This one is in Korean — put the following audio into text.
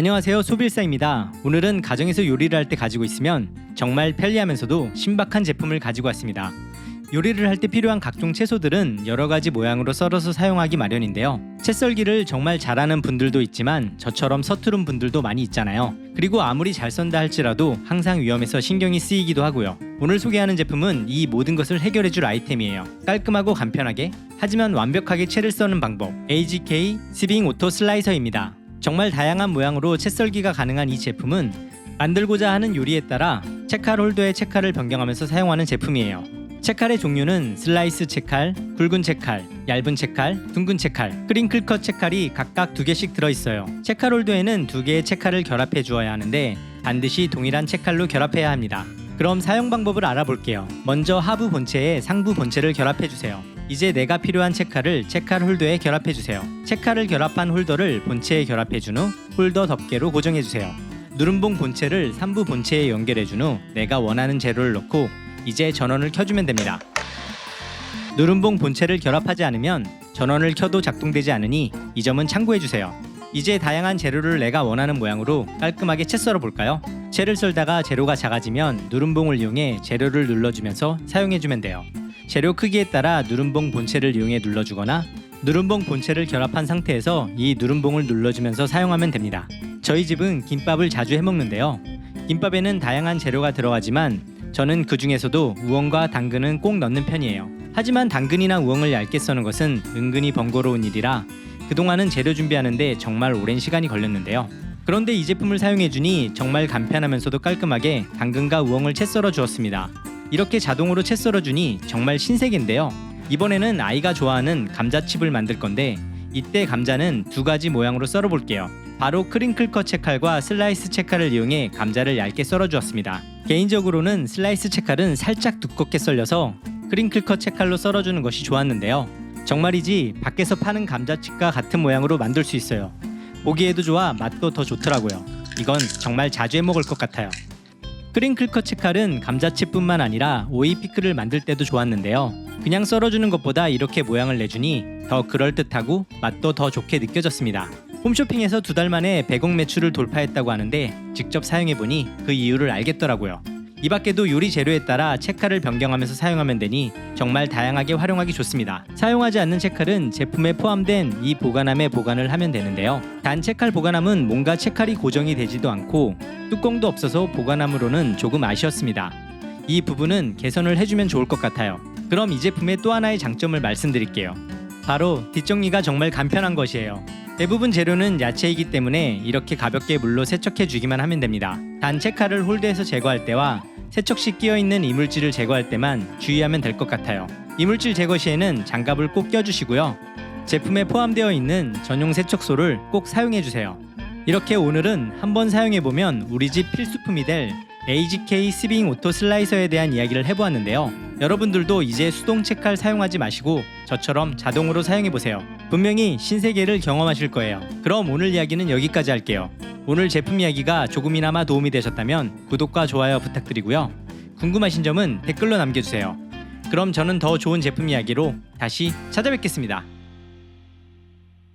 안녕하세요 소빌사입니다. 오늘은 가정에서 요리를 할 때 가지고 있으면 정말 편리하면서도 신박한 제품을 가지고 왔습니다. 요리를 할 때 필요한 각종 채소들은 여러 가지 모양으로 썰어서 사용하기 마련인데요. 채 썰기를 정말 잘하는 분들도 있지만 저처럼 서투른 분들도 많이 있잖아요. 그리고 아무리 잘 썬다 할지라도 항상 위험해서 신경이 쓰이기도 하고요. 오늘 소개하는 제품은 이 모든 것을 해결해 줄 아이템이에요. 깔끔하고 간편하게 하지만 완벽하게 채를 써는 방법 AGK 시빙 오토 슬라이서입니다. 정말 다양한 모양으로 채 썰기가 가능한 이 제품은 만들고자 하는 요리에 따라 채칼 홀더의 채칼을 변경하면서 사용하는 제품이에요. 채칼의 종류는 슬라이스 채칼, 굵은 채칼, 얇은 채칼, 둥근 채칼, 크링클 컷 채칼이 각각 두 개씩 들어있어요. 채칼 홀더에는 두 개의 채칼을 결합해 주어야 하는데 반드시 동일한 채칼로 결합해야 합니다. 그럼 사용 방법을 알아볼게요. 먼저 하부 본체에 상부 본체를 결합해 주세요. 이제 내가 필요한 채칼을 채칼 홀더에 결합해 주세요. 채칼을 결합한 홀더를 본체에 결합해 준 후 홀더 덮개로 고정해 주세요. 누름봉 본체를 상부 본체에 연결해 준 후 내가 원하는 재료를 넣고 이제 전원을 켜주면 됩니다. 누름봉 본체를 결합하지 않으면 전원을 켜도 작동되지 않으니 이 점은 참고해 주세요. 이제 다양한 재료를 내가 원하는 모양으로 깔끔하게 채 썰어 볼까요? 채를 썰다가 재료가 작아지면 누름봉을 이용해 재료를 눌러주면서 사용해 주면 돼요. 재료 크기에 따라 누름봉 본체를 이용해 눌러주거나 누름봉 본체를 결합한 상태에서 이 누름봉을 눌러주면서 사용하면 됩니다. 저희 집은 김밥을 자주 해 먹는데요. 김밥에는 다양한 재료가 들어가지만 저는 그 중에서도 우엉과 당근은 꼭 넣는 편이에요. 하지만 당근이나 우엉을 얇게 써는 것은 은근히 번거로운 일이라 그동안은 재료 준비하는데 정말 오랜 시간이 걸렸는데요. 그런데 이 제품을 사용해주니 정말 간편하면서도 깔끔하게 당근과 우엉을 채 썰어 주었습니다. 이렇게 자동으로 채 썰어주니 정말 신세계인데요. 이번에는 아이가 좋아하는 감자칩을 만들 건데 이때 감자는 두 가지 모양으로 썰어 볼게요. 바로 크링클 컷 채칼과 슬라이스 채칼을 이용해 감자를 얇게 썰어 주었습니다. 개인적으로는 슬라이스 채칼은 살짝 두껍게 썰려서 크링클 컷 채칼로 썰어주는 것이 좋았는데요. 정말이지 밖에서 파는 감자칩과 같은 모양으로 만들 수 있어요. 보기에도 좋아 맛도 더 좋더라고요. 이건 정말 자주 해 먹을 것 같아요. 크링클 컷 채칼은 감자칩뿐만 아니라 오이 피클을 만들 때도 좋았는데요. 그냥 썰어주는 것보다 이렇게 모양을 내주니 더 그럴듯하고 맛도 더 좋게 느껴졌습니다. 홈쇼핑에서 두 달 만에 100억 매출을 돌파했다고 하는데 직접 사용해보니 그 이유를 알겠더라고요. 이 밖에도 요리 재료에 따라 채칼을 변경하면서 사용하면 되니 정말 다양하게 활용하기 좋습니다. 사용하지 않는 채칼은 제품에 포함된 이 보관함에 보관을 하면 되는데요. 단 채칼 보관함은 뭔가 채칼이 고정이 되지도 않고 뚜껑도 없어서 보관함으로는 조금 아쉬웠습니다. 이 부분은 개선을 해주면 좋을 것 같아요. 그럼 이 제품의 또 하나의 장점을 말씀드릴게요. 바로 뒷정리가 정말 간편한 것이에요. 대부분 재료는 야채이기 때문에 이렇게 가볍게 물로 세척해 주기만 하면 됩니다. 단 채칼을 홀드해서 제거할 때와 세척 시 끼어 있는 이물질을 제거할 때만 주의하면 될 것 같아요. 이물질 제거 시에는 장갑을 꼭 껴주시고요. 제품에 포함되어 있는 전용 세척소를 꼭 사용해 주세요. 이렇게 오늘은 한번 사용해 보면 우리 집 필수품이 될 AGK 스빙 오토 슬라이서에 대한 이야기를 해보았는데요. 여러분들도 이제 수동 채칼 사용하지 마시고 저처럼 자동으로 사용해 보세요. 분명히 신세계를 경험하실 거예요. 그럼 오늘 이야기는 여기까지 할게요. 오늘 제품 이야기가 조금이나마 도움이 되셨다면 구독과 좋아요 부탁드리고요. 궁금하신 점은 댓글로 남겨주세요. 그럼 저는 더 좋은 제품 이야기로 다시 찾아뵙겠습니다.